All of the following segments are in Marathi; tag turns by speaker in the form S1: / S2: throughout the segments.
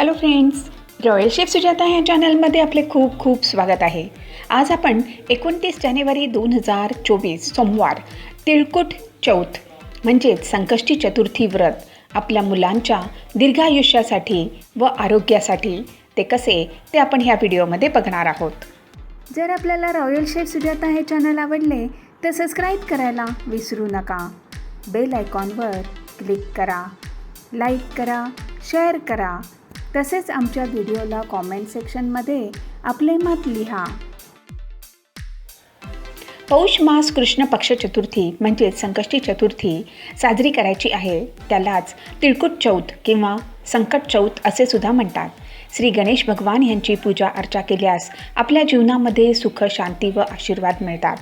S1: Hello friends royal chef Sujata ह्या चॅनलमध्ये आपले खूप खूप स्वागत आहे. आज आपण एकोणतीस जानेवारी दोन हजार चोवीस सोमवार तिळकुट चौथ म्हणजेच संकष्टी चतुर्थी व्रत आपल्या मुलांच्या दीर्घायुष्यासाठी व आरोग्यासाठी ते कसे ते आपण ह्या व्हिडिओमध्ये बघणार आहोत. जर आपल्याला रॉयल शेफ सुजाता हे चॅनल आवडले तर सबस्क्राईब करायला विसरू नका. बेल आयकॉनवर क्लिक करा. लाईक करा. शेअर करा. तसेच आमच्या व्हिडिओला कॉमेंट सेक्शनमध्ये आपले मत लिहा. पौष मास कृष्ण पक्ष चतुर्थी म्हणजेच संकष्टी चतुर्थी साजरी करायची आहे. त्यालाच तिळकुट चौथ किंवा संकट चौथ असे सुद्धा म्हणतात. श्री गणेश भगवान यांची पूजा अर्चा केल्यास आपल्या जीवनामध्ये सुख शांती व आशीर्वाद मिळतात.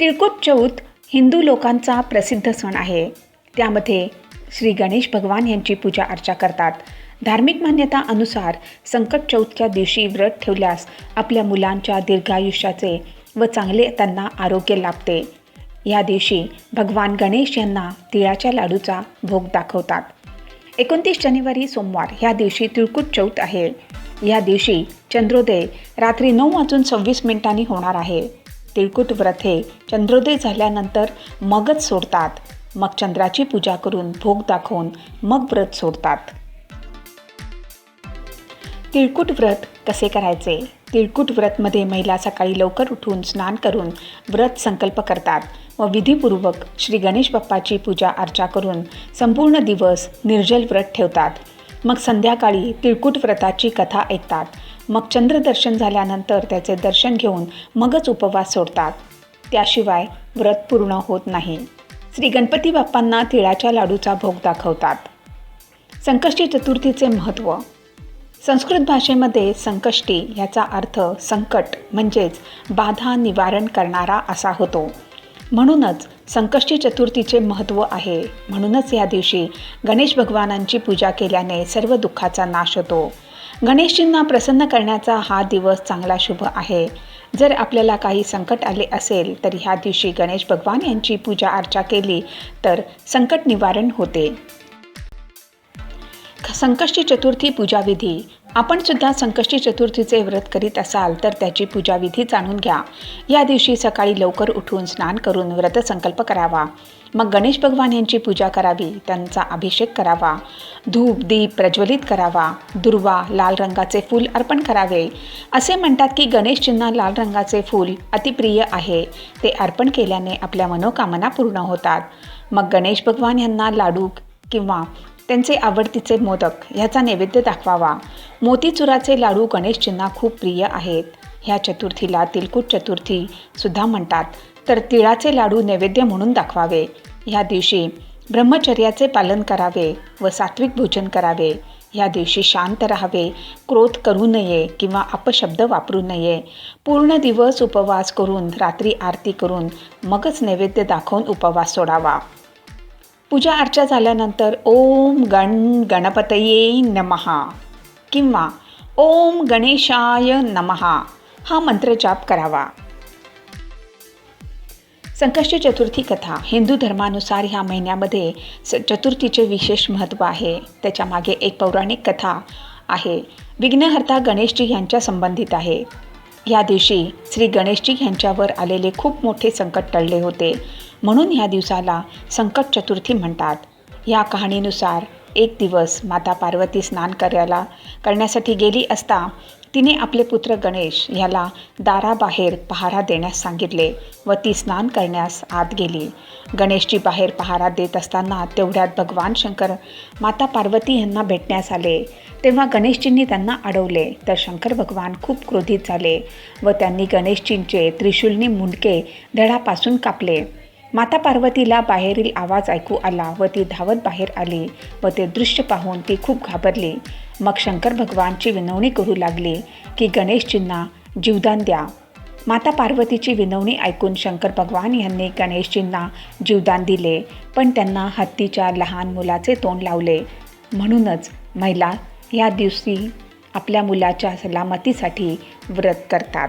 S1: तिळकुट चौथ हिंदू लोकांचा प्रसिद्ध सण आहे. त्यामध्ये श्री गणेश भगवान यांची पूजा अर्चा करतात. धार्मिक मान्यता अनुसार संकट चौथच्या दिवशी व्रत ठेवल्यास आपल्या मुलांच्या दीर्घायुष्याचे व चांगले त्यांना आरोग्य लाभते. या दिवशी भगवान गणेश यांना तिळाच्या लाडूचा भोग दाखवतात. एकोणतीस जानेवारी सोमवार ह्या दिवशी तिळकुट चौथ आहे. या दिवशी चंद्रोदय रात्री नऊ वाजून सव्वीस मिनिटांनी होणार आहे. तिळकुट व्रत हे चंद्रोदय झाल्यानंतर मगच सोडतात. मग चंद्राची पूजा करून भोग दाखवून मग व्रत सोडतात. तिळकुट व्रत कसे करायचे? तिळकुट व्रतमध्ये महिला सकाळी लवकर उठून स्नान करून व्रत संकल्प करतात व विधीपूर्वक श्री गणेश बाप्पाची पूजा अर्चा करून संपूर्ण दिवस निर्जल व्रत ठेवतात. मग संध्याकाळी तिळकुट व्रताची कथा ऐकतात. मग चंद्रदर्शन झाल्यानंतर त्याचे दर्शन घेऊन मगच उपवास सोडतात. त्याशिवाय व्रत पूर्ण होत नाही. श्री गणपती बाप्पांना तिळाच्या लाडूचा भोग दाखवतात. संकष्टी चतुर्थीचे महत्त्व संस्कृत भाषेमध्ये संकष्टी याचा अर्थ संकट म्हणजेच बाधा निवारण करणारा असा होतो. म्हणूनच संकष्टी चतुर्थीचे महत्त्व आहे. म्हणूनच या दिवशी गणेश भगवानांची पूजा केल्याने सर्व दुःखाचा नाश होतो. गणेशजींना प्रसन्न करण्याचा हा दिवस चांगला शुभ आहे. जर आपल्याला काही संकट आले असेल तर ह्या दिवशी गणेश भगवान यांची पूजा अर्चा केली तर संकट निवारण होते. संकष्टी चतुर्थी पूजाविधी. आपण सुद्धा संकष्टी चतुर्थीचे व्रत करीत असाल तर त्याची पूजाविधी जाणून घ्या. या दिवशी सकाळी लवकर उठून स्नान करून व्रतसंकल्प करावा. मग गणेश भगवान यांची पूजा करावी त्यांचा अभिषेक करावा. धूप दीप प्रज्वलित करावा. दुर्वा लाल रंगाचे फूल अर्पण करावे. असे म्हणतात की गणेशजींना लाल रंगाचे फूल अतिप्रिय आहे. ते अर्पण केल्याने आपल्या मनोकामना पूर्ण होतात. मग गणेश भगवान यांना लाडू किंवा त्यांचे आवडतीचे मोदक ह्याचा नैवेद्य दाखवावा. मोतीचुराचे लाडू गणेशजींना खूप प्रिय आहेत. ह्या चतुर्थीला तिलकुट चतुर्थी सुद्धा म्हणतात. तर तिळाचे लाडू नैवेद्य म्हणून दाखवावे. ह्या दिवशी ब्रह्मचर्याचे पालन करावे व सात्विक भोजन करावे. ह्या दिवशी शांत राहावे क्रोध करू नये किंवा अपशब्द वापरू नये. पूर्ण दिवस उपवास करून रात्री आरती करून मगच नैवेद्य दाखवून उपवास सोडावा. पूजा अर्चा झाल्यानंतर ओम गण गणपतये नमहा किंवा ओम गणेशाय नमहा हा मंत्र जाप करावा. संकष्टी चतुर्थी कथा हिंदू धर्मानुसार ह्या महिन्यामध्ये स चतुर्थीचे विशेष महत्त्व आहे. त्याच्यामागे एक पौराणिक कथा आहे. विघ्नहर्ता गणेशजी यांच्या संबंधित आहे. या दिवशी श्री गणेशजी यांच्यावर आलेले खूप मोठे संकट टळले होते. म्हणून ह्या दिवसाला संकट चतुर्थी म्हणतात. या कहाणीनुसार एक दिवस माता पार्वती स्नान करायला करण्यासाठी गेली असता तिने आपले पुत्र गणेश ह्याला दाराबाहेर पहारा देण्यास सांगितले व ती स्नान करण्यास आत गेली. गणेशजी बाहेर पहारा देत असताना तेवढ्यात भगवान शंकर माता पार्वती यांना भेटण्यास आले. तेव्हा गणेशजींनी त्यांना अडवले तर शंकर भगवान खूप क्रोधित झाले व त्यांनी गणेशजींचे त्रिशूलनी मुंडके धडापासून कापले. माता पार्वतीला बाहेरील आवाज ऐकू आला व ती धावत बाहेर आली व ते दृश्य पाहून ती खूप घाबरली. मग शंकर भगवानची विनवणी करू लागले की गणेशजींना जीवदान द्या. माता पार्वतीची विनवणी ऐकून शंकर भगवान यांनी गणेशजींना जीवदान दिले पण त्यांना हत्तीच्या लहान मुलाचे तोंड लावले. म्हणूनच महिला या दिवशी आपल्या मुलाच्या सलामतीसाठी व्रत करतात.